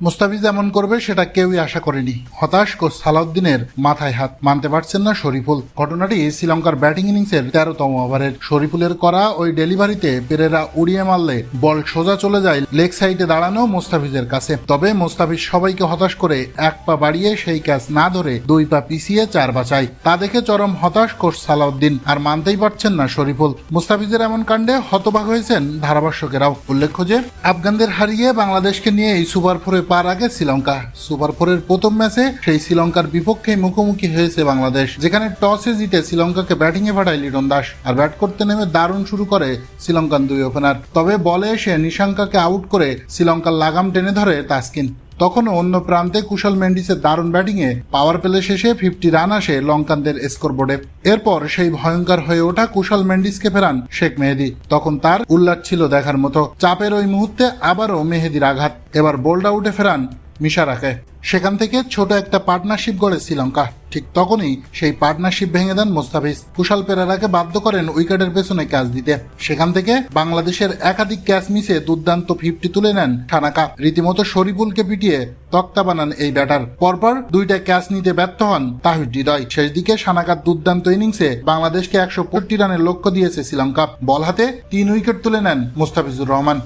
মুস্তাফিজ এমন করবে সেটা কেউই আশা করেনি। হতাশ কোচ সালাউদ্দিনের মাথায় হাত। মানতে পারছেন না শরীফুল। ঘটনাটি শ্রীলঙ্কার ব্যাটিং ইনিংসের তেরোতম ওভারের। শরীফুলের করা ওই ডেলিভারিতে পেরেরা উড়িয়ে মারলে বল সোজা চলে যায় লেগ সাইডে দাঁড়ানো মুস্তাফিজের কাছে। তবে মুস্তাফিজ সবাইকে হতাশ করে এক পা বাড়িয়ে সেই ক্যাচ না ধরে দুই পা পিছিয়ে চার বাঁচায় তা দেখে চরম হতাশ কোচ সালাউদ্দিন। আর মানতেই পারছেন না শরীফুল। মুস্তাফিজের এমন কাণ্ডে হতবাক হয়েছেন ধারাভাষ্যকেরাও। উল্লেখ্য যে, আফগানদের হারিয়ে বাংলাদেশকে নিয়ে এই সুপার ফোরে পার আগে শ্রীলঙ্কা সুপার ফোরের প্রথম ম্যাচে সেই শ্রীলঙ্কার বিপক্ষে মুখোমুখি হয়েছে বাংলাদেশ, যেখানে টসে জিতে শ্রীলঙ্কাকে ব্যাটিং এ পাঠায় লিটন দাস আর ব্যাট করতে নেমে দারুণ শুরু করে শ্রীলঙ্কান দুই ওপেনার। তবে বলে এসে নিশাঙ্কাকে আউট করে শ্রীলঙ্কার লাগাম টেনে ধরে তাসকিন। তখনও অন্য প্রান্তে কুশল মেন্ডিসের দারুণ ব্যাটিংয়ে পাওয়ার প্লে শেষে ফিফটি রান আসে লঙ্কানদের স্কোরবোর্ডে। এরপর সেই ভয়ঙ্কর হয়ে ওঠা কুশল মেন্ডিসকে ফেরান শেখ মেহেদি। তখন তার উল্লাস ছিল দেখার মতো। চাপের ওই মুহূর্তে আবারও মেহেদির আঘাত। এবার বোল্ড আউটে ফেরান মিশারাকে। সেখান থেকে ছোট একটা পার্টনারশিপ গড়ে শ্রীলঙ্কা। ঠিক তখনই সেই পার্টনারশিপ ভেঙে দেন মোস্তাফিজ। কুশাল পেরারাকে বাধ্য করেন উইকেটের পেছনে ক্যাচ দিতে। সেখান থেকে বাংলাদেশের একাধিক ক্যাচ মিসে দুর্দান্ত ফিফটি তুলে নেন থানাকা রীতিমতো শরীফুলকে পিটিয়ে তক্তা বানান এই ব্যাটার। পরপর দুইটা ক্যাচ নিতে ব্যর্থ হন তাহির হৃদয়। শেষ দিকে সানাকার দুর্দান্ত ইনিংসে বাংলাদেশকে একশো রানের লক্ষ্য দিয়েছে শ্রীলঙ্কা। বল হাতে তিন উইকেট তুলে নেন মোস্তাফিজুর রহমান।